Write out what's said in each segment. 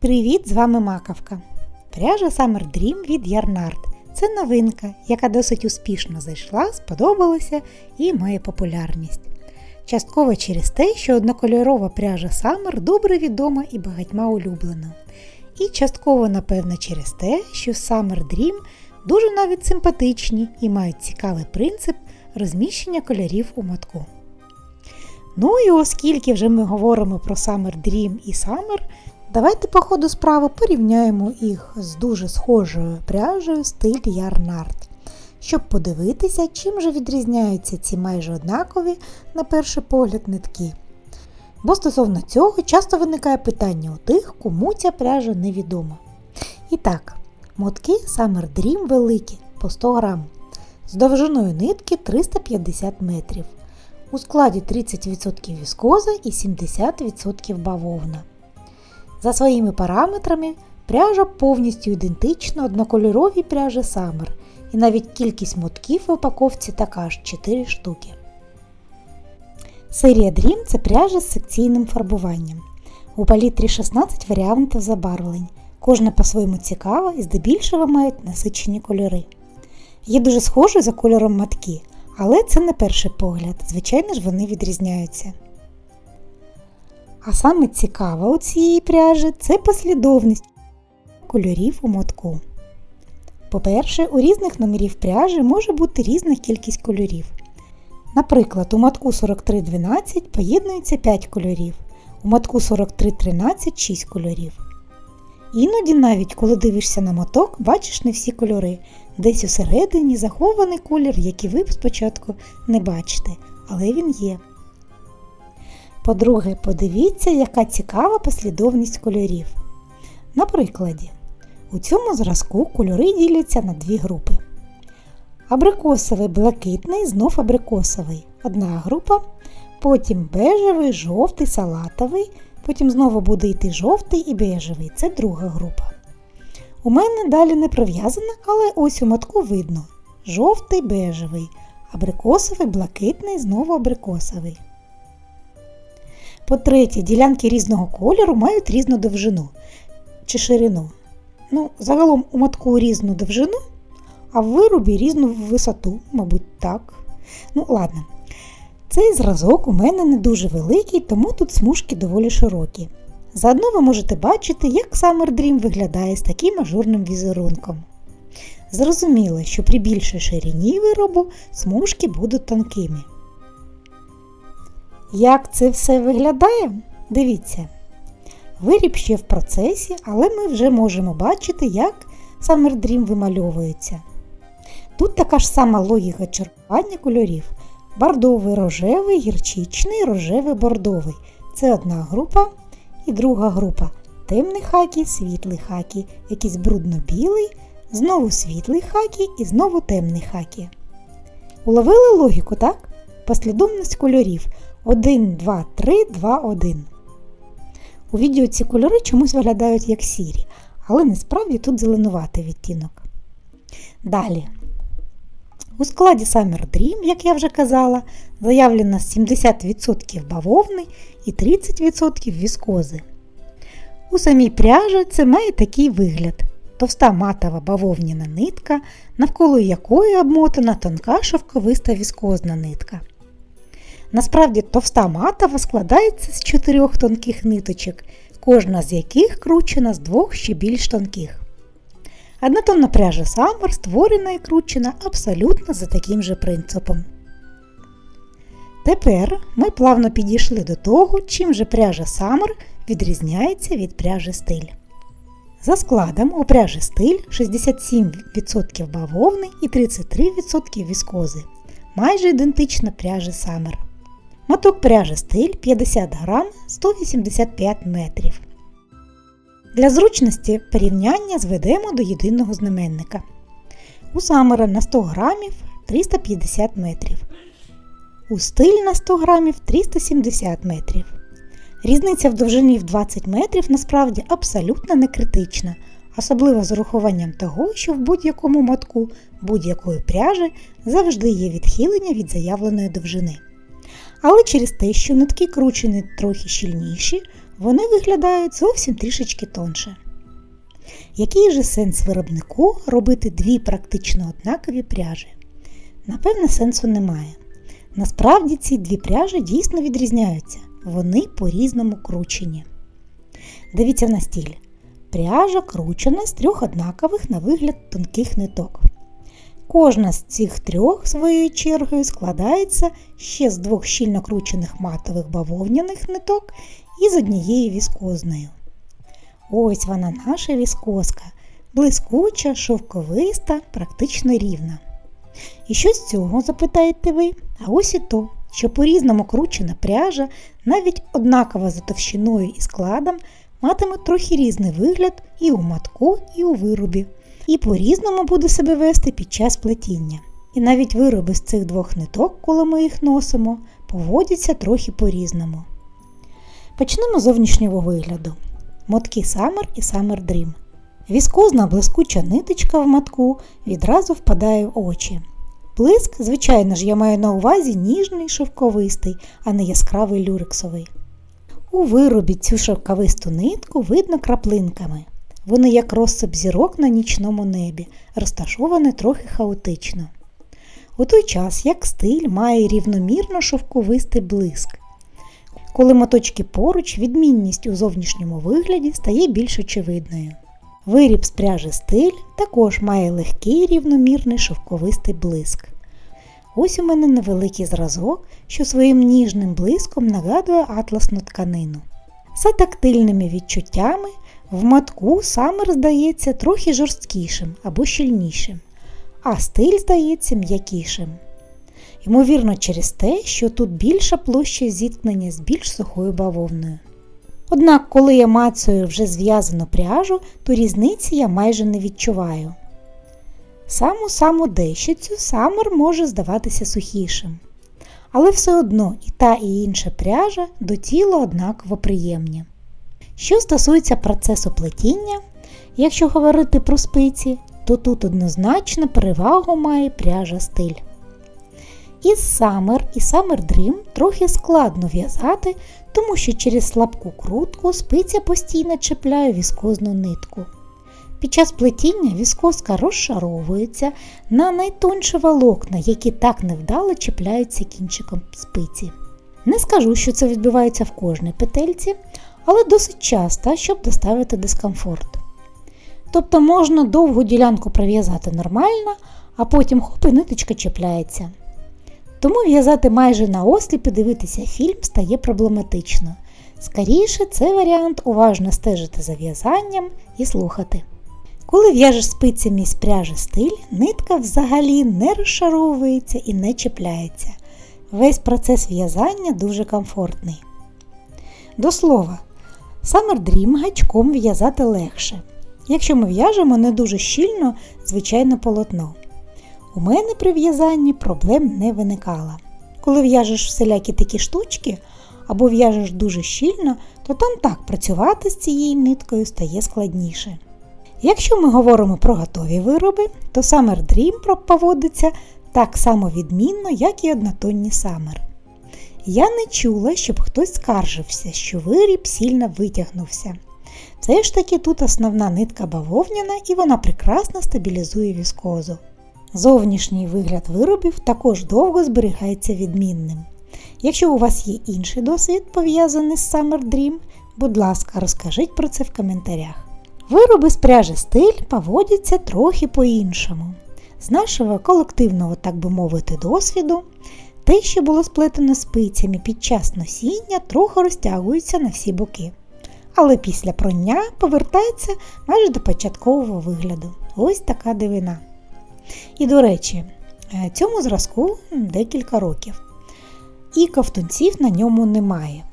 Привіт, з вами Макавка. Пряжа Summer Dream від Ярнард. Це новинка, яка досить успішно зайшла, сподобалася і має популярність. Частково через те, що однокольорова пряжа Summer добре відома і багатьма улюблена. І частково, напевно, через те, що Summer Dream дуже навіть симпатичні і мають цікавий принцип розміщення кольорів у мотку. Ну і оскільки вже ми говоримо про Summer Dream і Summer, давайте по ходу справи порівняємо їх з дуже схожою пряжею стиль Ярнард, щоб подивитися, чим же відрізняються ці майже однакові, на перший погляд, нитки. Бо стосовно цього часто виникає питання у тих, кому ця пряжа невідома. І так, мотки Summer Dream великі по 100 грам, з довжиною нитки 350 метрів. У складі 30% віскоза і 70% бавовна. За своїми параметрами пряжа повністю ідентична однокольоровій пряжі Summer, і навіть кількість мотків в упаковці така ж 4 штуки. Серія Dream це пряжа з секційним фарбуванням. У палітрі 16 варіантів забарвлень. Кожна по-своєму цікава і здебільшого мають насичені кольори. Є дуже схожі за кольором матки, але це не перший погляд, звичайно ж вони відрізняються. А саме цікаве у цієї пряжі це послідовність кольорів у мотку. По-перше, у різних номерів пряжі може бути різна кількість кольорів. Наприклад, у матку 4312 поєднується 5 кольорів, у матку 4313 6 кольорів. Іноді навіть, коли дивишся на моток, бачиш не всі кольори, десь усередині захований колір, який ви спочатку не бачите, але він є. По-друге, подивіться, яка цікава послідовність кольорів. На прикладі, у цьому зразку кольори діляться на дві групи. Абрикосовий блакитний, знов абрикосовий одна група, потім бежевий, жовтий, салатовий, потім знову буде йти жовтий і бежевий це друга група. У мене далі не пров'язана, але ось у матку видно жовтий бежевий, абрикосовий, блакитний, знову абрикосовий. По-третє, ділянки різного кольору мають різну довжину чи ширину. Ну, Загалом у матку різну довжину, а в виробі різну висоту, мабуть, так. Ну, ладно. Цей зразок у мене не дуже великий, тому тут смужки доволі широкі. Заодно ви можете бачити, як Summer Dream виглядає з таким ажурним візерунком. Зрозуміло, що при більшій ширині виробу смужки будуть тонкими. Як це все виглядає? Дивіться. Виріб ще в процесі, але ми вже можемо бачити, як Summer Dream вимальовується. Тут така ж сама логіка черпання кольорів. Бордовий рожевий, гірчичний, рожевий бордовий. Це одна група і друга група. Темний хакі, світлий хакі, якийсь брудно-білий, знову світлий хакі і знову темний хакі. Уловили логіку, так? Послідовність кольорів 1, 2, 3, 2, 1. У відео ці кольори чомусь виглядають як сірі, але насправді тут зеленуватий відтінок. Далі. У складі Summer Dream, як я вже казала, заявлено 70% бавовни і 30% віскози. У самій пряжі це має такий вигляд: товста матова бавовняна нитка, навколо якої обмотана тонка шовковиста віскозна нитка. Насправді товста матова складається з чотирьох тонких ниточок, кожна з яких кручена з двох ще більш тонких. Однотонна пряжа Summer створена і кручена абсолютно за таким же принципом. Тепер ми плавно підійшли до того, чим же пряжа Summer відрізняється від пряжі стиль. За складом у пряжі стиль 67% бавовни і 33% віскози. Майже ідентична пряжі Summer. Моток пряжі стиль 50 грам 185 метрів. Для зручності порівняння зведемо до єдиного знаменника. У самера на 100 грамів 350 метрів. У стиль на 100 грамів 370 метрів. Різниця в довжині в 20 метрів насправді абсолютно не критична, особливо з урахуванням того, що в будь-якому мотку будь-якої пряжі завжди є відхилення від заявленої довжини. Але через те, що нитки кручені трохи щільніші, вони виглядають зовсім трішечки тонше. Який же сенс виробнику робити дві практично однакові пряжі? Напевне, сенсу немає. Насправді ці дві пряжі дійсно відрізняються, вони по-різному кручені. Дивіться на стіль. Пряжа кручена з трьох однакових на вигляд тонких ниток. Кожна з цих трьох, своєю чергою, складається ще з двох щільно кручених матових бавовняних ниток і з однією віскозною. Ось вона наша віскозка, блискуча, шовковиста, практично рівна. І що з цього, запитаєте ви? А ось і то, що по-різному кручена пряжа, навіть однакова за товщиною і складом, матиме трохи різний вигляд і у матку, і у виробі, і по-різному буде себе вести під час плетіння. І навіть вироби з цих двох ниток, коли ми їх носимо, поводяться трохи по-різному. Почнемо з зовнішнього вигляду. Мотки Summer і Summer Dream. Віскозна блискуча ниточка в матку відразу впадає в очі. Блиск, звичайно ж, я маю на увазі ніжний шовковистий, а не яскравий люрексовий. У виробі цю шовковисту нитку видно краплинками. Вони як розсип зірок на нічному небі, розташовані трохи хаотично. У той час як стиль має рівномірно шовковистий блиск. Коли моточки поруч, відмінність у зовнішньому вигляді стає більш очевидною. Виріб з пряжі стиль також має легкий рівномірний шовковистий блиск. Ось у мене невеликий зразок, що своїм ніжним блиском нагадує атласну тканину. За тактильними відчуттями в матку самер здається трохи жорсткішим або щільнішим, а стиль здається м'якішим. Ймовірно, через те, що тут більша площа зіткнення з більш сухою бавовною. Однак, коли я мацаю вже зв'язану пряжу, то різниці я майже не відчуваю. Саму саму дещицю самер може здаватися сухішим. Але все одно і та і інша пряжа до тіла однаково приємні. Що стосується процесу плетіння, якщо говорити про спиці, то тут однозначно перевагу має пряжа стиль. Із Summer і Summer Dream трохи складно в'язати, тому що через слабку крутку спиця постійно чіпляє віскозну нитку. Під час плетіння віскозка розшаровується на найтонші волокна, які так невдало чіпляються кінчиком спиці. Не скажу, що це відбувається в кожній петельці, але досить часто, щоб доставити дискомфорт. Тобто можна довгу ділянку пров'язати нормально, а потім хоп і ниточка чіпляється. Тому в'язати майже на осліп і дивитися фільм стає проблематично. Скоріше, це варіант уважно стежити за в'язанням і слухати. Коли в'яжеш спицями з пряжі стиль, нитка взагалі не розшаровується і не чіпляється. Весь процес в'язання дуже комфортний. До слова, Dream гачком в'язати легше. Якщо ми в'яжемо не дуже щільно, звичайно полотно. У мене при в'язанні проблем не виникало. Коли в'яжеш всілякі такі штучки або в'яжеш дуже щільно, то там так працювати з цією ниткою стає складніше. Якщо ми говоримо про готові вироби, то Summer Dream поводиться так само відмінно, як і однотонні Summer. Я не чула, щоб хтось скаржився, що виріб сильно витягнувся. Все ж таки тут основна нитка бавовняна і вона прекрасно стабілізує віскозу. Зовнішній вигляд виробів також довго зберігається відмінним. Якщо у вас є інший досвід пов'язаний з Summer Dream, будь ласка, розкажіть про це в коментарях. Вироби з пряжі стиль поводяться трохи по-іншому. З нашого колективного, так би мовити, досвіду, те, що було сплетено спицями під час носіння, трохи розтягується на всі боки. Але після прання повертається майже до початкового вигляду. Ось така дивина. І, до речі, е, цьому зразку декілька років. І ковтунців на ньому немає.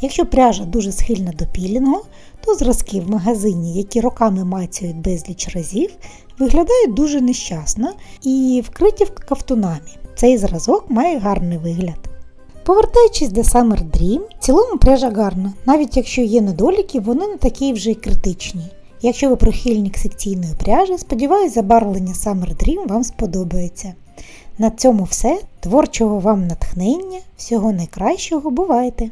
Якщо пряжа дуже схильна до пілінгу, то зразки в магазині, які роками мацюють безліч разів, виглядають дуже нещасно і вкриті кафтунами. Цей зразок має гарний вигляд. Повертаючись до Summer Dream, в цілому пряжа гарна, навіть якщо є недоліки, вони не такі вже й критичні. Якщо ви прихильник секційної пряжі, сподіваюся, забарвлення Summer Dream вам сподобається. На цьому все. Творчого вам натхнення, всього найкращого бувайте!